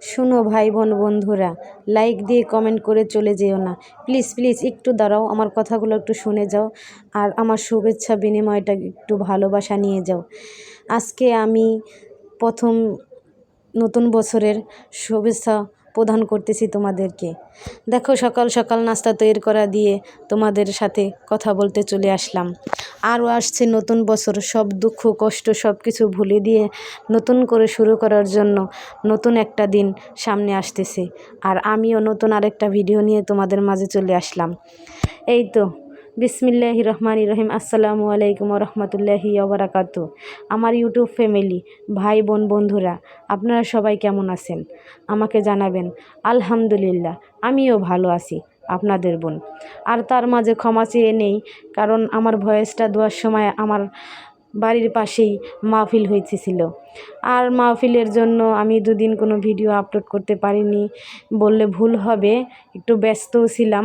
শুনো ভাই বোন বন্ধুরা লাইক দিয়ে কমেন্ট করে চলে যেও না। প্লিজ প্লিজ একটু দাঁড়াও, আমার কথাগুলো একটু শুনে যাও আর আমার শুভেচ্ছা বিনিময়টা একটু ভালোবাসা নিয়ে যাও। আজকে আমি প্রথম নতুন বছরের শুভেচ্ছা প্রদান করতেছি তোমাদেরকে। দেখো, সকাল সকাল নাস্তা তৈরি করা দিয়ে তোমাদের সাথে কথা বলতে চলে আসলাম। আরও আসছে নতুন বছর, সব দুঃখ, কষ্ট সব কিছু ভুলে দিয়ে নতুন করে শুরু করার জন্য নতুন একটা দিন সামনে আসতেছে। আর আমিও নতুন আরেকটা ভিডিও নিয়ে তোমাদের মাঝে চলে আসলাম। এই তো বিসমিল্লাহি রহমান রহিম। আসসালামু আলাইকুম রহমতুল্লাহি ওবরাকাতু আমার ইউটিউব ফ্যামিলি ভাই বোন বন্ধুরা আপনারা সবাই কেমন আছেন? আমাকে জানাবেন, আলহামদুলিল্লাহ, আমিও ভালো আছি, আপনাদের বোন। আর তার মাঝে ক্ষমা চেয়ে নেই, কারণ আমার ভয়েসটা দেওয়ার সময় আমার বাড়ির পাশেই মাহফিল হয়েছিল আর মাহফিলের জন্য আমি দুদিন কোনো ভিডিও আপলোড করতে পারিনি, বললে ভুল হবে, একটু ব্যস্তও ছিলাম।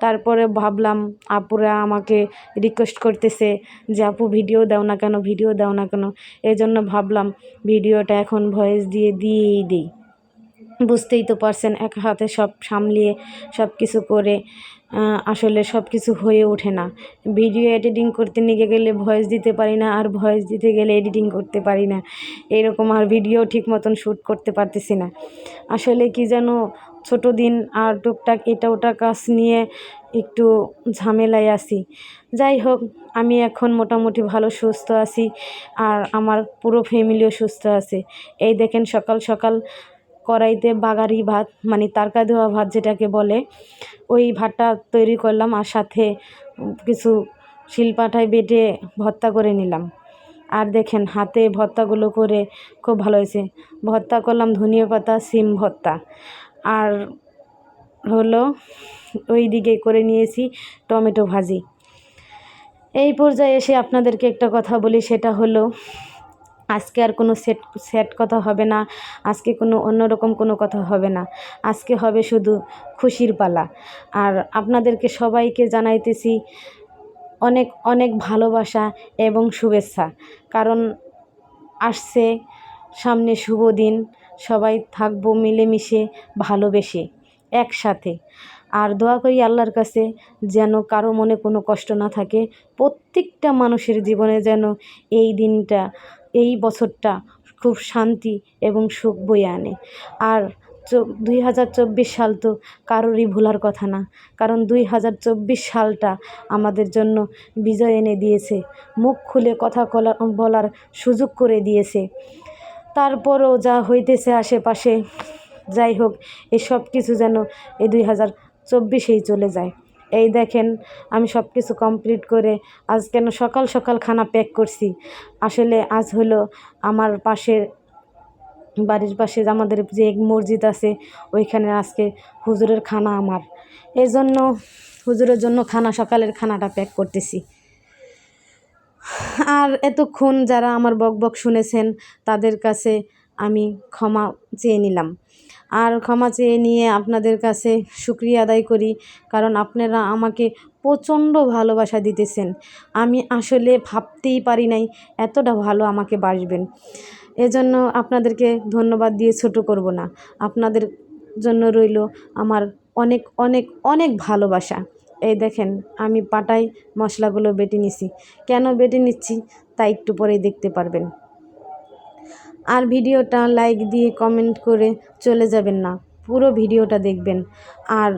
তারপরে ভাবলাম, আপুরা আমাকে রিকোয়েস্ট করতেছে যে, আপু ভিডিও দাও না কেন? ভিডিও দাও না কেন? এই জন্য ভাবলাম ভিডিওটা এখন ভয়েস দিয়ে দিয়েই দিই। বুঝতেই তো পারছেন, এক হাতে সব সামলিয়ে সব কিছু করে আসলে সব কিছু হয়ে ওঠে না। ভিডিও এডিটিং করতে নিয়ে গেলে ভয়েস দিতে পারি না আর ভয়েস দিতে গেলে এডিটিং করতে পারি না। এরকম আর ভিডিও ঠিক মতন শ্যুট করতে পারতেছি না। আসলে কি যেন ছোটো দিন আর টুকটাক এটা ওটা কাজ নিয়ে একটু ঝামেলায় আসি যাই হোক, আমি এখন মোটামুটি ভালো সুস্থ আছি আর আমার পুরো ফ্যামিলিও সুস্থ আছে। এই দেখেন সকাল সকাল কড়াইতে বাগারি ভাত মানে তারকা দেওয়া ভাত যেটাকে বলে, ওই ভাতটা তৈরি করলাম আর সাথে কিছু শিলপাটায় বেটে ভর্তা করে নিলাম। আর দেখেন হাতে ভর্তাগুলো করে খুব ভালো হয়েছে। ভর্তা করলাম ধনিয়া পাতা, সিম ভর্তা। আর হলো ওই দিকে করে নিয়েছি টমেটো ভাজি। এই পর্যায়ে এসে আপনাদেরকে একটা কথা বলি, সেটা হলো আজকে আর কোনো সেট সেট কথা হবে না, আজকে কোনো অন্যরকম কোনো কথা হবে না। আজকে হবে শুধু খুশির পালা। আর আপনাদেরকে সবাইকে জানাইতেছি অনেক অনেক ভালোবাসা এবং শুভেচ্ছা। কারণ আসছে সামনে শুভ দিন, সবাই থাকব মিলেমিশে, ভালোবেসে, একসাথে। আর দোয়া করি আল্লাহর কাছে যেন কারও মনে কোনো কষ্ট না থাকে, প্রত্যেকটা মানুষের জীবনে যেন এই দিনটা এই বছরটা খুব শান্তি এবং সুখ বয়ে আনে। আর দুই হাজার চব্বিশ সাল তো কারোরই ভোলার কথা না। কারণ দুই হাজার চব্বিশ সালটা আমাদের জন্য বিজয় এনে দিয়েছে। মুখ খুলে কথা বলার সুযোগ করে দিয়েছে। তারপরও যা হইতেছে আশেপাশে, যাই হোক, এসব কিছু যেন এই দুই হাজার চব্বিশেই চলে যায়। এই দেখেন, আমি সব কিছু কমপ্লিট করে আজ কেন সকাল সকাল খানা প্যাক করছি। আসলে আজ হলো আমার পাশের বাড়ির পাশে আমাদের যে এক মসজিদ আছে, ওইখানে আজকে হুজুরের খানা আমার। এই জন্য, হুজুরের জন্য খানা, সকালের খানাটা প্যাক করতেছি। আর এতক্ষণ যারা আমার বক বক শুনেছেন, তাদের কাছে আমি ক্ষমা চেয়ে নিলাম। আর ক্ষমা চেয়ে নিয়ে আপনাদের কাছে শুক্রিয়া আদায় করি, কারণ আপনারা আমাকে প্রচণ্ড ভালোবাসা দিতেছেন। আমি আসলে ভাবতেই পারি নাই এতটা ভালো আমাকে বাসবেন। এজন্য আপনাদেরকে ধন্যবাদ দিয়ে ছোট করব না। আপনাদের জন্য রইল আমার অনেক অনেক অনেক ভালোবাসা। এই দেখেন, আমি পাটাই মশলাগুলো বেটে নিছি। কেন বেটে নিচ্ছি তা একটু পরেই দেখতে পারবেন। আর ভিডিওটা লাইক দিয়ে কমেন্ট করে চলে যাবেন না। পুরো ভিডিওটা দেখবেন। আর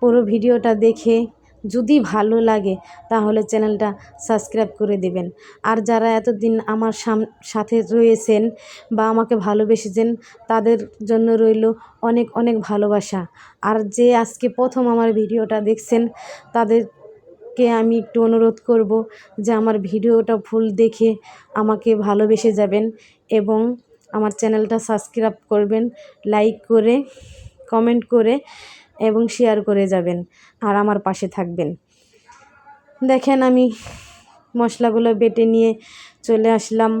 পুরো ভিডিওটা দেখে যদি ভালো লাগে, তাহলে চ্যানেলটা সাবস্ক্রাইব করে দেবেন। আর যারা এতদিন আমার সাথে রয়েছেন বা আমাকে ভালোবেসেছেন, তাদের জন্য রইল অনেক অনেক ভালোবাসা। আর যে আজকে প্রথম আমার ভিডিওটা দেখছেন, তাদেরকে আমি একটু অনুরোধ করব যে আমার ভিডিওটা ফুল দেখে আমাকে ভালোবেসে যাবেন এবং আমার চ্যানেলটা সাবস্ক্রাইব করবেন, লাইক করে, কমেন্ট করে এবং শেয়ার করে যাবেন আর আমার পাশে থাকবেন। দেখেন আমি মশলাগুলো বেটে নিয়ে চলে আসলাম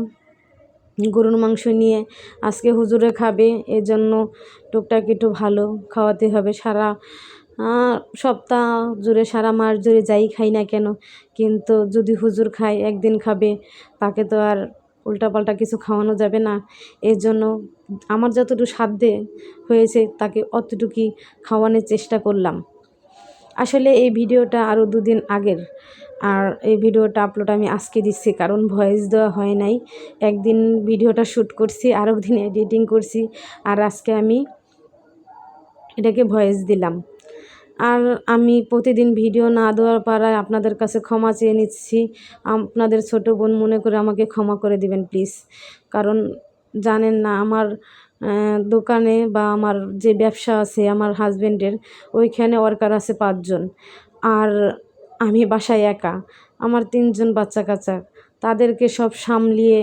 গরুর মাংস নিয়ে। আজকে হুজুরে খাবে, এজন্য টুকটাক একটু ভালো খাওয়াতে হবে। সারা সপ্তাহ জুড়ে, সারা মাস জুড়ে যাই খাই না কেন? কিন্তু যদি হুজুর খায়, একদিন খাবে, তাকে তো আর উল্টাপাল্টা কিছু খাওয়ানো যাবে না। এর জন্য আমার যতটুকু সাধ্যে হয়েছে তাকে অতটুকুই খাওয়ানোর চেষ্টা করলাম। আসলে এই ভিডিওটা আরও দুদিন আগের। আর এই ভিডিওটা আপলোড আমি আজকে দিচ্ছি, কারণ ভয়েস দেওয়া হয় নাই। একদিন ভিডিওটা শ্যুট করছি আর একদিন এডিটিং করছি। আর আজকে আমি এটাকে ভয়েস দিলাম। আর আমি প্রতিদিন ভিডিও না দেওয়ার পাড়ায় আপনাদের কাছে ক্ষমা চেয়ে নিচ্ছি। আপনাদের ছোট বোন মনে করে আমাকে ক্ষমা করে দিবেন, প্লিজ। কারণ জানেন না, আমার দোকানে বা আমার যে ব্যবসা আছে, আমার হাজবেন্ডের, ওইখানে ওয়ার্কার আছে পাঁচজন। আর আমি বাসায় একা। আমার তিনজন বাচ্চা কাচ্চা তাদেরকে সব সামলিয়ে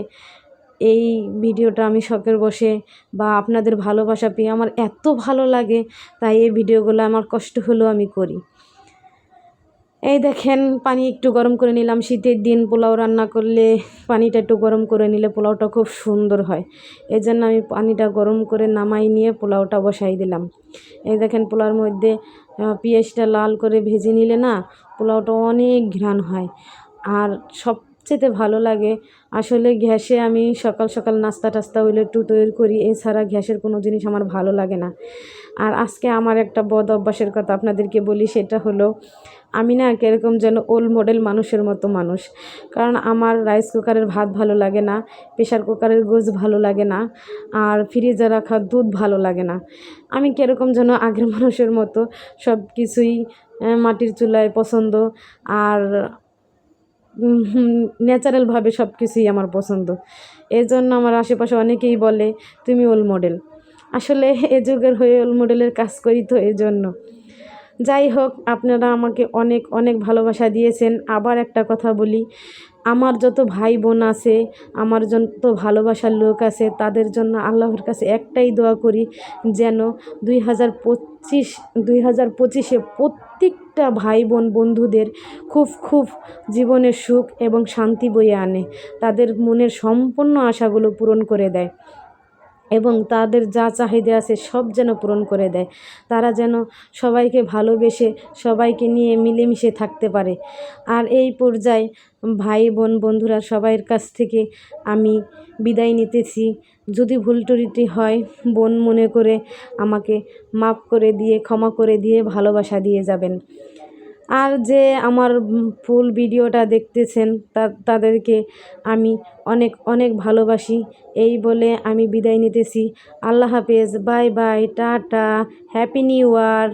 এই ভিডিওটা আমি শখের বসে বা আপনাদের ভালোবাসা পেয়ে আমার এত ভালো লাগে, তাই এই ভিডিওগুলো আমার কষ্ট হলেও আমি করি। এই দেখেন, পানি একটু গরম করে নিলাম। শীতের দিন পোলাও রান্না করলে পানিটা একটু গরম করে নিলে পোলাওটা খুব সুন্দর হয়। এই জন্য আমি পানিটা গরম করে নামাই নিয়ে পোলাওটা বসাই দিলাম। এই দেখেন, পোলাওর মধ্যে পেঁয়াজটা লাল করে ভেজে নিলে না পোলাওটা অনেক ঘ্রাণ হয়। আর সবচেয়ে ভালো লাগে। আসলে গ্যাসে আমি সকাল সকাল নাস্তা টাস্তা হইলে একটু তৈরি করি, এছাড়া গ্যাসের কোনো জিনিস আমার ভালো লাগে না। আর আজকে আমার একটা বদ অভ্যাসের কথা আপনাদেরকে বলি, সেটা হলো আমি না কীরকম যেন ওল্ড মডেল মানুষের মতো মানুষ। কারণ আমার রাইস কুকারের ভাত ভালো লাগে না প্রেশার কুকারের গোছ ভালো লাগে না, আর ফ্রিজে রাখা দুধ ভালো লাগে না। আমি কীরকম যেন আগের মানুষের মতো সব কিছুই মাটির চুলায় পছন্দ, আর ন্যাচারালভাবে সব কিছুই আমার পছন্দ। এই জন্য আমার আশেপাশে অনেকেই বলে, তুমি ওল মডেল আসলে এ যুগের হয়ে ওল মডেলের কাজ করি তো এই জন্য যাই হোক, আপনারা আমাকে অনেক অনেক ভালোবাসা দিয়েছেন। আবার একটা কথা বলি, আমার যত ভাই বোন আছে, আমার যত ভালোবাসার লোক আছে, তাদের জন্য আল্লাহর কাছে একটাই দোয়া করি, যেন দুই হাজার পঁচিশ, দুই হাজার পঁচিশে প্রত্যেকটা ভাই বোন বন্ধুদের খুব খুব জীবনের সুখ এবং শান্তি বয়ে আনে। তাদের মনের সম্পূর্ণ আশাগুলো পূরণ করে দেয়। এবং তাদের যা চাহিদা আছে সব যেন পূরণ করে দেয়। তারা যেন সবাইকে ভালোবেসে সবাইকে নিয়ে মিলেমিশে থাকতে পারে। আর এই পর্যায়ে ভাই বোন বন্ধুরা সবাইয়ের কাছ থেকে আমি বিদায় নিতেছি। যদি ভুল ত্রুটি হয়, বোন মনে করে আমাকে মাফ করে দিয়ে, ক্ষমা করে দিয়ে ভালোবাসা দিয়ে যাবেন। আর যে আমার ফুল ভিডিওটা দেখতেছেন তাদেরকে আমি অনেক অনেক ভালোবাসি। এই বলে আমি বিদায় নিতেছি। আল্লাহ হাফেজ, bye bye, tata, happy new year.